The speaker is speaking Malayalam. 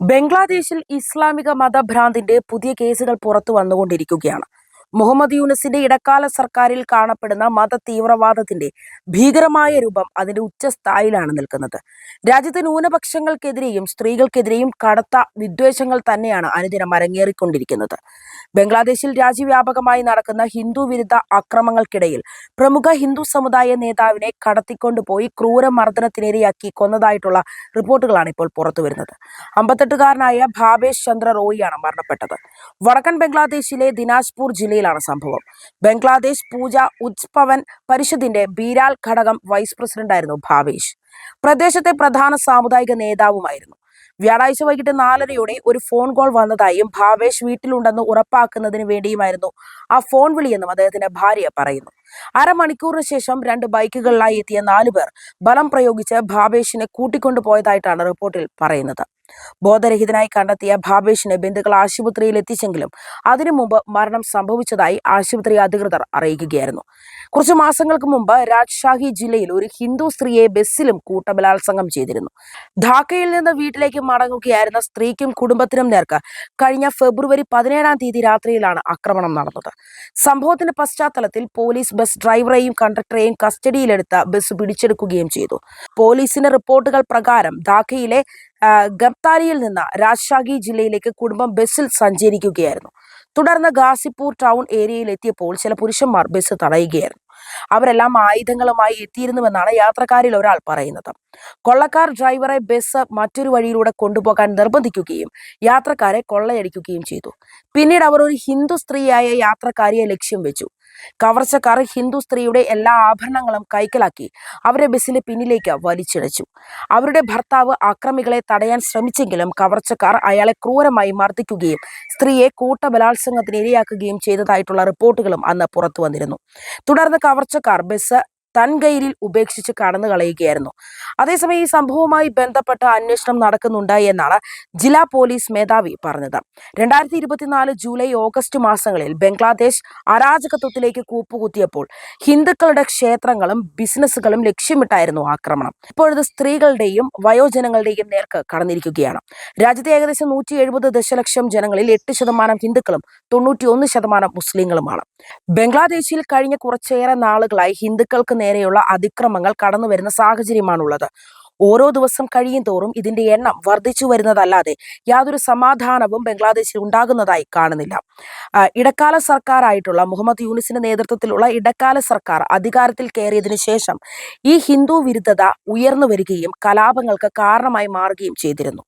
ബംഗ്ലാദേശിൽ ഇസ്ലാമിക മതഭ്രാന്തിന്റെ പുതിയ കേസുകൾ പുറത്തു വന്നുകൊണ്ടിരിക്കുകയാണ്. മുഹമ്മദ് യൂനസിന്റെ ഇടക്കാല സർക്കാരിൽ കാണപ്പെടുന്ന മത തീവ്രവാദത്തിന്റെ ഭീകരമായ രൂപം അതിന്റെ ഉച്ചസ്ഥായിലാണ് നിൽക്കുന്നത്. രാജ്യത്തെ ന്യൂനപക്ഷങ്ങൾക്കെതിരെയും സ്ത്രീകൾക്കെതിരെയും കടത്ത വിദ്വേഷങ്ങൾ തന്നെയാണ് അനുദിനം അരങ്ങേറിക്കൊണ്ടിരിക്കുന്നത്. ബംഗ്ലാദേശിൽ രാജ്യവ്യാപകമായി നടക്കുന്ന ഹിന്ദു വിരുദ്ധ അക്രമങ്ങൾക്കിടയിൽ പ്രമുഖ ഹിന്ദു സമുദായ നേതാവിനെ കടത്തിക്കൊണ്ടുപോയി ക്രൂരമർദ്ദനത്തിനിരയാക്കി കൊന്നതായിട്ടുള്ള റിപ്പോർട്ടുകളാണ് ഇപ്പോൾ പുറത്തുവരുന്നത്. അമ്പത്തെട്ടുകാരനായ ഭാവേഷ് ചന്ദ്ര റോയിയാണ് മരണപ്പെട്ടത്. വടക്കൻ ബംഗ്ലാദേശിലെ ദിനാജ്പൂർ ജില്ലയിലാണ് സംഭവം. ബംഗ്ലാദേശ് പൂജ ഉജ്പവൻ പരിഷത്തിന്റെ ബീരാൽ ഘടകം വൈസ് പ്രസിഡന്റായിരുന്നു ഭാവേഷ്. പ്രദേശത്തെ പ്രധാന സാമുദായിക നേതാവുമായിരുന്നു. വ്യാഴാഴ്ച വൈകിട്ട് നാലരയോടെ ഒരു ഫോൺ കോൾ വന്നതായും ഭാവേഷ് വീട്ടിലുണ്ടെന്ന് ഉറപ്പാക്കുന്നതിന് വേണ്ടിയുമായിരുന്നു ആ ഫോൺ വിളിയെന്നും അദ്ദേഹത്തിന്റെ ഭാര്യ പറയുന്നു. അരമണിക്കൂറിന് ശേഷം രണ്ട് ബൈക്കുകളിലായി എത്തിയ നാലു പേർ ബലം പ്രയോഗിച്ച് ഭാവേഷിനെ കൂട്ടിക്കൊണ്ടുപോയതായിട്ടാണ് റിപ്പോർട്ടിൽ പറയുന്നത്. ബോധരഹിതനായി കണ്ടെത്തിയ ഭാവേഷിനെ ബന്ധുക്കൾ ആശുപത്രിയിൽ എത്തിച്ചെങ്കിലും അതിനു മുമ്പ് മരണം സംഭവിച്ചതായി ആശുപത്രി അധികൃതർ അറിയിക്കുകയായിരുന്നു. കുറച്ചു മാസങ്ങൾക്ക് മുമ്പ് രാജ്ഷാഹി ജില്ലയിൽ ഒരു ഹിന്ദു സ്ത്രീയെ ബസ്സിലും കൂട്ടബലാത്സംഗം ചെയ്തിരുന്നു. ധാക്കയിൽ നിന്ന് വീട്ടിലേക്ക് മടങ്ങുകയായിരുന്ന സ്ത്രീക്കും കുടുംബത്തിനും നേർക്ക് കഴിഞ്ഞ ഫെബ്രുവരി പതിനേഴാം തീയതി രാത്രിയിലാണ് ആക്രമണം നടന്നത്. സംഭവത്തിന്റെ പശ്ചാത്തലത്തിൽ പോലീസ് ബസ് ഡ്രൈവറെയും കണ്ടക്ടറെയും കസ്റ്റഡിയിലെടുത്ത് ബസ് പിടിച്ചെടുക്കുകയും ചെയ്തു. പോലീസിന്റെ റിപ്പോർട്ടുകൾ പ്രകാരം ധാക്കയിലെ ഗപ്താരിയിൽ നിന്ന് രാജ്ഷാഹി ജില്ലയിലേക്ക് കുടുംബം ബസ്സിൽ സഞ്ചരിക്കുകയായിരുന്നു. തുടർന്ന് ഗാസിപ്പൂർ ടൗൺ ഏരിയയിൽ എത്തിയപ്പോൾ ചില പുരുഷന്മാർ ബസ് തടയുകയായിരുന്നു. അവരെല്ലാം ആയുധങ്ങളുമായി എത്തിയിരുന്നുവെന്നാണ് യാത്രക്കാരിൽ ഒരാൾ പറയുന്നത്. കൊള്ളക്കാർ ഡ്രൈവറെ ബസ് മറ്റൊരു വഴിയിലൂടെ കൊണ്ടുപോകാൻ നിർബന്ധിക്കുകയും യാത്രക്കാരെ കൊള്ളയടിക്കുകയും ചെയ്തു. പിന്നീട് അവർ ഒരു ഹിന്ദു സ്ത്രീയായ യാത്രക്കാരിയെ ലക്ഷ്യം വെച്ചു. കവർച്ചക്കാർ ഹിന്ദു സ്ത്രീയുടെ എല്ലാ ആഭരണങ്ങളും കൈക്കലാക്കി അവരെ ബസ്സിന് പിന്നിലേക്ക് വലിച്ചിഴച്ചു. അവരുടെ ഭർത്താവ് അക്രമികളെ തടയാൻ ശ്രമിച്ചെങ്കിലും കവർച്ചക്കാർ അയാളെ ക്രൂരമായി മർദ്ദിക്കുകയും സ്ത്രീയെ കൂട്ടബലാത്സംഗത്തിന് ഇരയാക്കുകയും ചെയ്തതായിട്ടുള്ള റിപ്പോർട്ടുകളും അന്ന് പുറത്തു വന്നിരുന്നു. തുടർന്ന് കവർച്ചക്കാർ ബസ് തൻകൈരിൽ ഉപേക്ഷിച്ച് കടന്നു കളയുകയായിരുന്നു. അതേസമയം ഈ സംഭവവുമായി ബന്ധപ്പെട്ട അന്വേഷണം നടക്കുന്നുണ്ട് എന്നാണ് ജില്ലാ പോലീസ് മേധാവി പറഞ്ഞത്. രണ്ടായിരത്തി ഇരുപത്തിനാല് ജൂലൈ ഓഗസ്റ്റ് മാസങ്ങളിൽ ബംഗ്ലാദേശ് അരാജകത്വത്തിലേക്ക് കൂപ്പുകുത്തിയപ്പോൾ ഹിന്ദുക്കളുടെ ക്ഷേത്രങ്ങളും ബിസിനസ്സുകളും ലക്ഷ്യമിട്ടായിരുന്നു ആക്രമണം. ഇപ്പോഴത് സ്ത്രീകളുടെയും വയോജനങ്ങളുടെയും നേർക്ക് കടന്നിരിക്കുകയാണ്. രാജ്യത്തെ ഏകദേശം നൂറ്റി എഴുപത് ദശലക്ഷം ജനങ്ങളിൽ എട്ട് ശതമാനം ഹിന്ദുക്കളും തൊണ്ണൂറ്റിയൊന്ന് ശതമാനം മുസ്ലിങ്ങളുമാണ്. ബംഗ്ലാദേശിൽ കഴിഞ്ഞ കുറച്ചേറെ നാളുകളായി ഹിന്ദുക്കൾക്ക് നേരെയുള്ള അതിക്രമങ്ങൾ കടന്നു വരുന്ന സാഹചര്യമാണുള്ളത്. ഓരോ ദിവസം കഴിയും തോറും ഇതിന്റെ എണ്ണം വർദ്ധിച്ചു വരുന്നതല്ലാതെ യാതൊരു സമാധാനവും ബംഗ്ലാദേശിൽ ഉണ്ടാകുന്നതായി കാണുന്നില്ല. ഇടക്കാല സർക്കാരായിട്ടുള്ള മുഹമ്മദ് യൂനിസിന്റെ നേതൃത്വത്തിലുള്ള ഇടക്കാല സർക്കാർ അധികാരത്തിൽ കയറിയതിനു ശേഷം ഈ ഹിന്ദു വിരുദ്ധത ഉയർന്നു വരികയും കലാപങ്ങൾക്ക് കാരണമായി മാറുകയും ചെയ്തിരുന്നു.